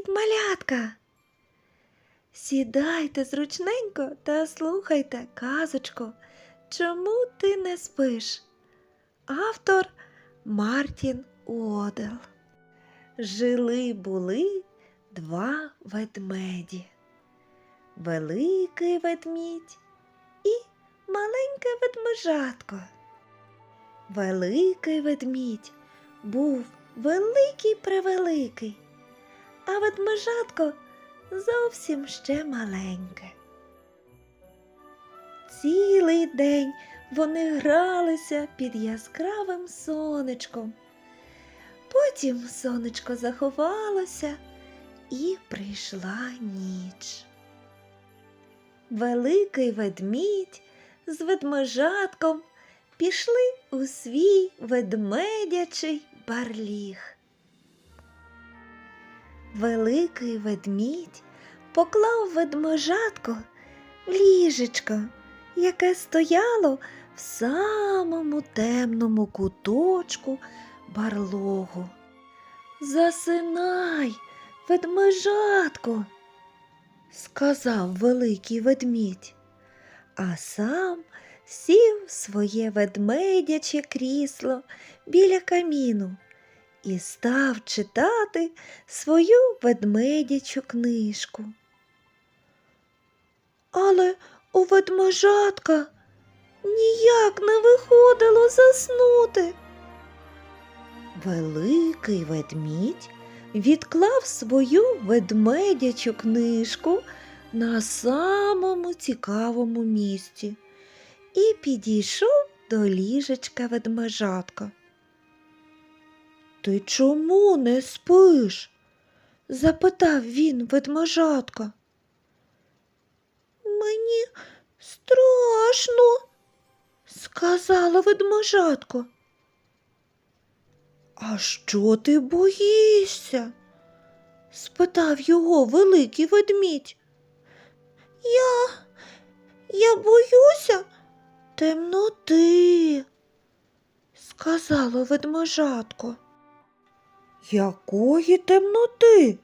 Привіт, малятка! Сідайте зручненько та слухайте казочку. Чому ти не спиш? Автор Мартін Одел. Жили були два ведмеді. Великий ведмідь і маленьке ведмежатко. Великий ведмідь був великий превеликий, а ведмежатко зовсім ще маленьке. Цілий день вони гралися під яскравим сонечком. Потім сонечко заховалося і прийшла ніч. Великий ведмідь з ведмежатком пішли у свій ведмедячий барліг. Великий ведмідь поклав ведмежатко в ліжечко, яке стояло в самому темному куточку барлогу. Засинай, ведмежатко, сказав великий ведмідь, а сам сів в своє ведмедяче крісло біля каміну і став читати свою ведмедячу книжку. Але у ведмежатка ніяк не виходило заснути. Великий ведмідь відклав свою ведмедячу книжку на самому цікавому місці і підійшов до ліжечка ведмежатка. Ти чому не спиш? запитав він ведмежатка. Мені страшно, сказала ведмежатко. А що ти боїшся? спитав його великий ведмідь. Я, я боюся темноти, сказала ведмежатко. Якої темноти?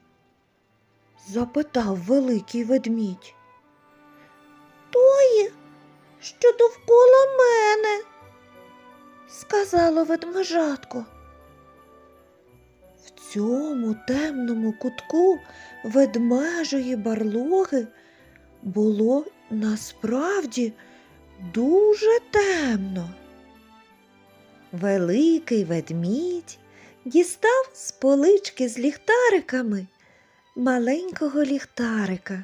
запитав великий ведмідь. Тої, що довкола мене, сказала ведмежатко. В цьому темному кутку ведмежої барлоги було насправді дуже темно. Великий ведмідь дістав з полички з ліхтариками маленького ліхтарика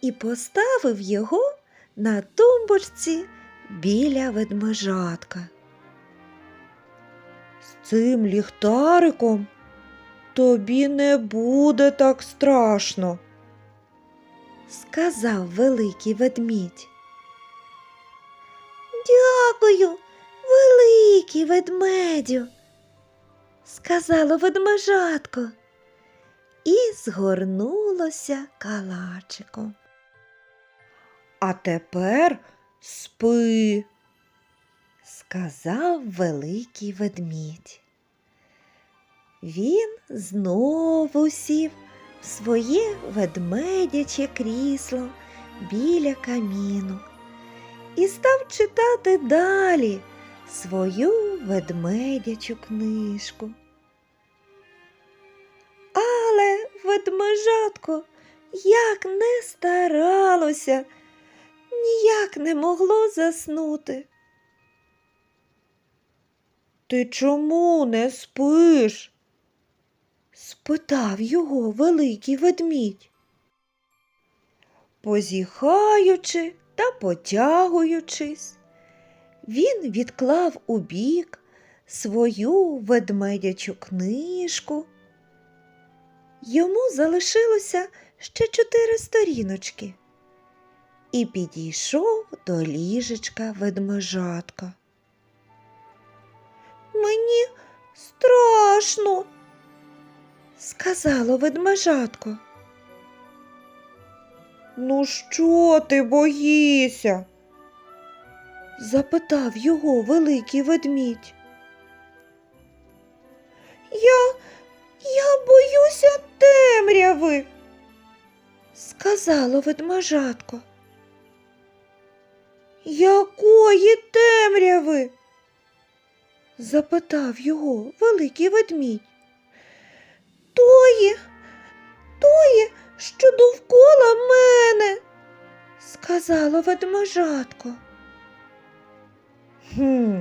і поставив його на тумбочці біля ведмежатка. З цим ліхтариком тобі не буде так страшно, сказав великий ведмідь. Дякую, великий ведмедю, сказало ведмежатко і згорнулося калачиком. А тепер спи, сказав великий ведмідь. Він знову сів в своє ведмедяче крісло біля каміну і став читати далі свою ведмедячу книжку. Але ведмежатко як не старалося, ніяк не могло заснути. Ти чому не спиш? спитав його великий ведмідь. Позіхаючи та потягуючись, він відклав у бік свою ведмедячу книжку. Йому залишилося ще чотири сторіночки і підійшов до ліжечка ведмежатка. Мені страшно, сказало ведмежатко. Ну, що ти боїшся? Запитав його великий ведмідь. Я, Я боюся темряви, сказало ведмежатко. Якої темряви? запитав його великий ведмідь. Тої, тої, що довкола мене, сказало ведмежатко. Хм.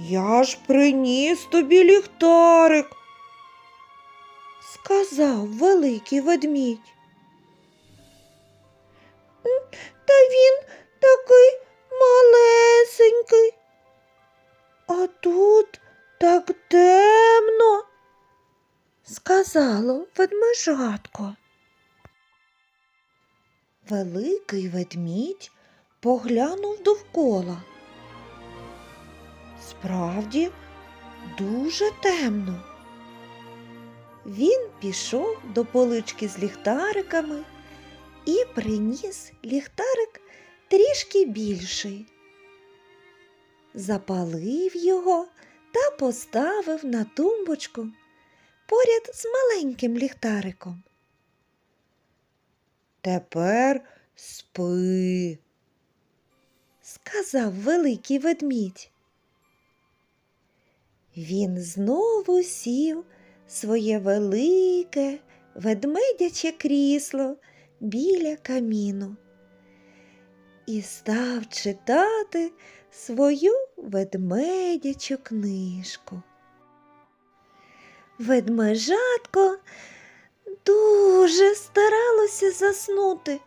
Я ж приніс тобі ліхтарик, сказав великий ведмідь. Та він такий малесенький. А тут так темно, сказало ведмежатко. Великий ведмідь поглянув довкола. Справді дуже темно. Він пішов до полички з ліхтариками і приніс ліхтарик трішки більший. Запалив його та поставив на тумбочку поряд з маленьким ліхтариком. Тепер спи, сказав великий ведмідь. Він знову сів своє велике ведмедяче крісло біля каміну і став читати свою ведмедячу книжку. Ведмежатко дуже старалося заснути,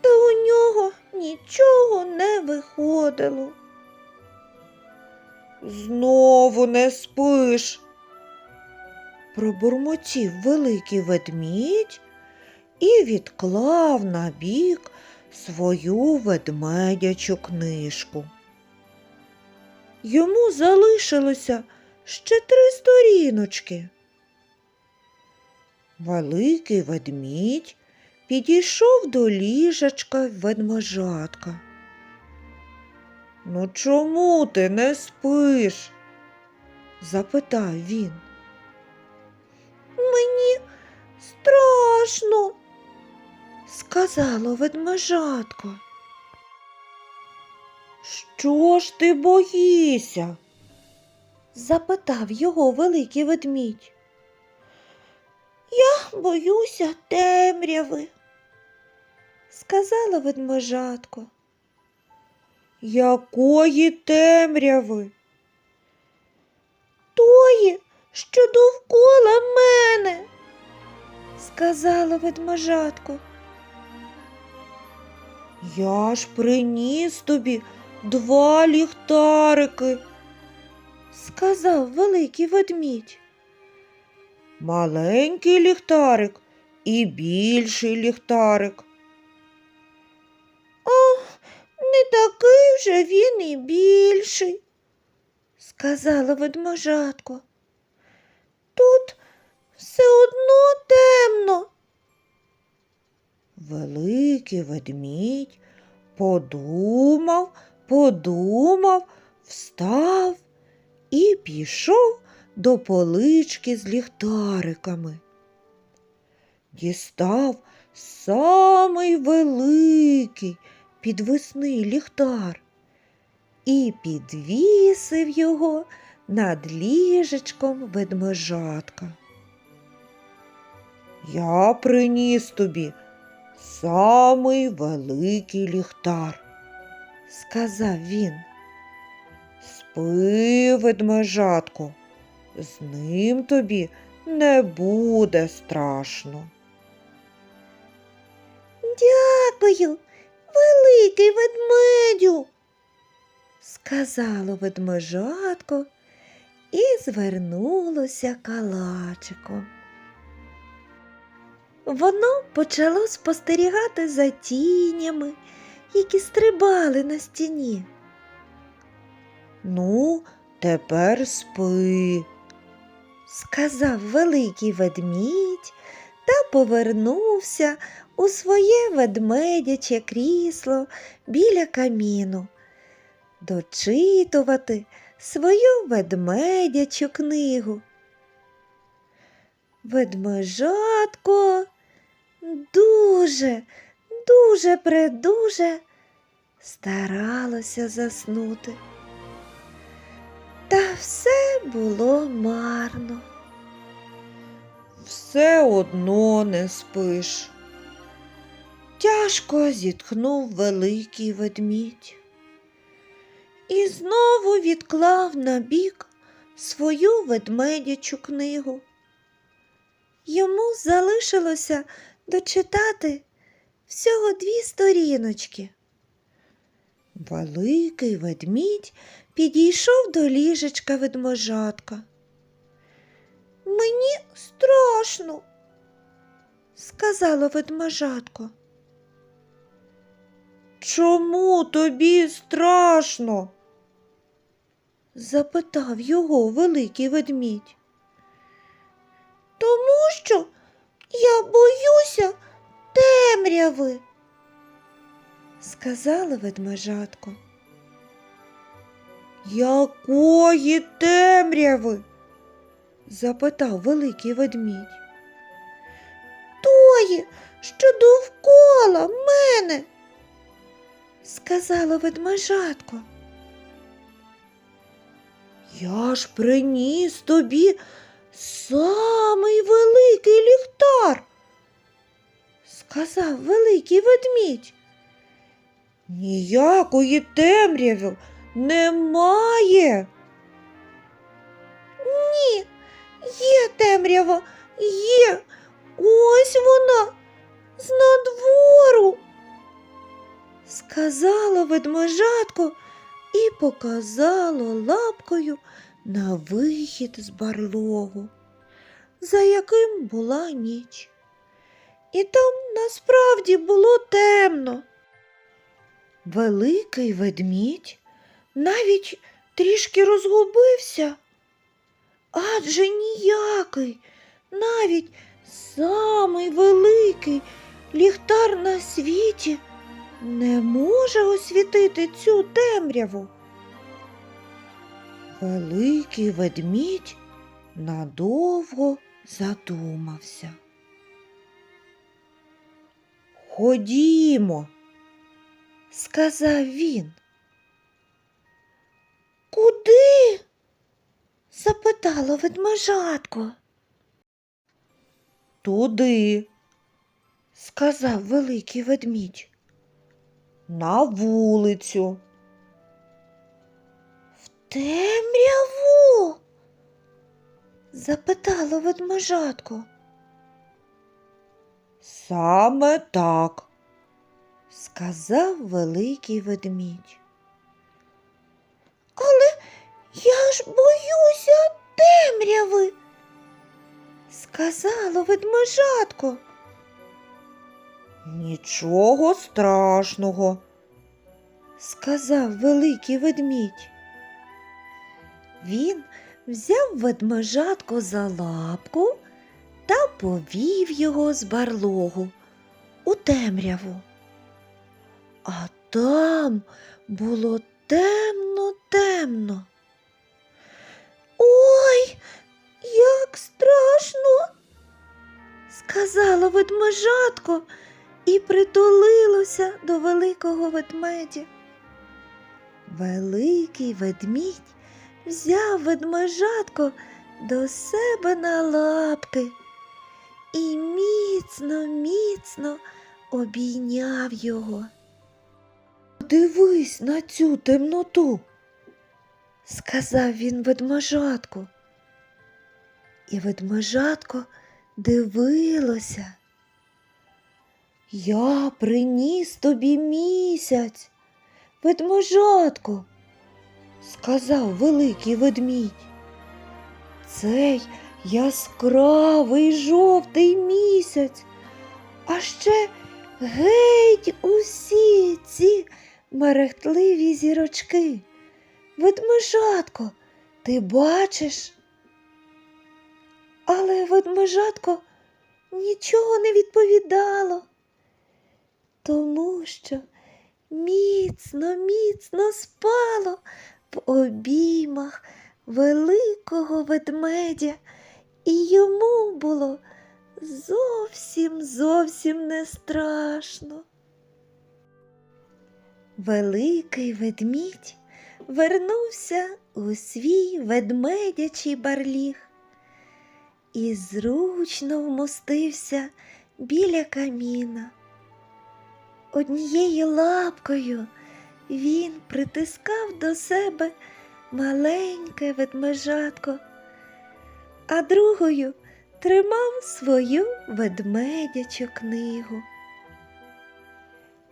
та у нього нічого не виходило. Знову не спиш, пробурмотів великий ведмідь і відклав на бік свою ведмедячу книжку. Йому залишилося ще три сторіночки. Великий ведмідь підійшов до ліжечка ведмежатка. Ну чому ти не спиш? запитав він. Мені страшно, сказало ведмежатко. Що ж ти боїшся? запитав його великий ведмідь. Я боюся темряви, сказала ведмежатко. Якої темряви? Тої, що довкола мене, сказала ведмежатко. Я ж приніс тобі два ліхтарики, сказав великий ведмідь. Маленький ліхтарик і більший ліхтарик. Такий вже він і більший, сказала ведмежатко. Тут все одно темно. Великий ведмідь подумав, подумав, встав і пішов до полички з ліхтариками. Дістав самий великий підвесний ліхтар і підвісив його над ліжечком ведмежатка. Я приніс тобі самий великий ліхтар, сказав він. Спи, ведмежатко, з ним тобі не буде страшно. Дякую, великий ведмедю, сказало ведмежатко і звернулося калачиком. Воно почало спостерігати за тінями, які стрибали на стіні. Ну, тепер спи, сказав великий ведмідь та повернувся у своє ведмедяче крісло біля каміну, дочитувати свою ведмедячу книгу. Ведмежатко дуже, дуже предуже старалося заснути. Та все було марно. Все одно не спиш. Тяжко зітхнув великий ведмідь і знову відклав на бік свою ведмедячу книгу. Йому залишилося дочитати всього дві сторіночки. Великий ведмідь підійшов до ліжечка ведможатка. Мені страшно, сказала ведмежатко. Чому тобі страшно? запитав його великий ведмідь. Тому що я боюся темряви, сказала ведмежатко. Якої темряви? запитав великий ведмідь. Тої, що довкола мене, сказала ведмежатко. Я ж приніс тобі самий великий ліхтар, сказав великий ведмідь. Ніякої темряви немає. Ні, є темрява, є. Ось вона сказала ведмежатко і показала лапкою на вихід з барлогу, за яким була ніч. І там насправді було темно. Великий ведмідь навіть трішки розгубився, адже ніякий, навіть самий великий ліхтар на світі не може освітити цю темряву. Великий ведмідь надовго задумався. Ходімо, сказав він. Куди? запитало ведмежатко. Туди, сказав великий ведмідь. На вулицю. В темряву? запитало ведмежатко. Саме так, сказав великий ведмідь. Але я ж боюся темряви, сказало ведмежатко. Нічого страшного, сказав великий ведмідь. Він взяв ведмежатко за лапку та повів його з барлогу у темряву. А там було темно, темно. Ой, як страшно, сказала ведмежатко і притулилося до великого ведмедя. Великий ведмідь взяв ведмежатко до себе на лапки і міцно, міцно обійняв його. Дивись на цю темноту, сказав він ведмежатку. І ведмежатко дивилося. Я приніс тобі місяць, ведмежатко, сказав великий ведмідь. Цей яскравий жовтий місяць, а ще геть усі ці мерехтливі зірочки. Ведмежатко, ти бачиш? Але ведмежатко нічого не відповідало, тому що міцно, міцно спало в обіймах великого ведмедя, і йому було зовсім зовсім не страшно. Великий ведмідь вернувся у свій ведмедячий барліг і зручно вмостився біля каміна. Однією лапкою він притискав до себе маленьке ведмежатко, а другою тримав свою ведмедячу книгу.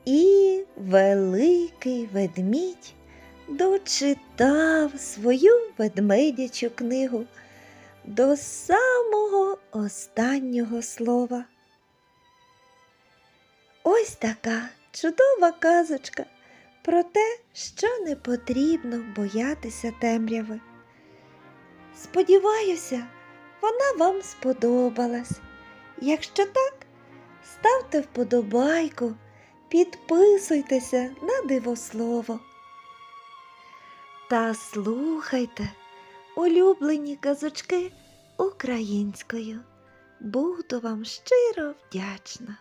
І великий ведмідь дочитав свою ведмедячу книгу до самого останнього слова. Ось така чудова казочка про те, що не потрібно боятися темряви. Сподіваюся, вона вам сподобалась. Якщо так, ставте вподобайку, підписуйтеся на дивослово. Та слухайте улюблені казочки українською. Буду вам щиро вдячна.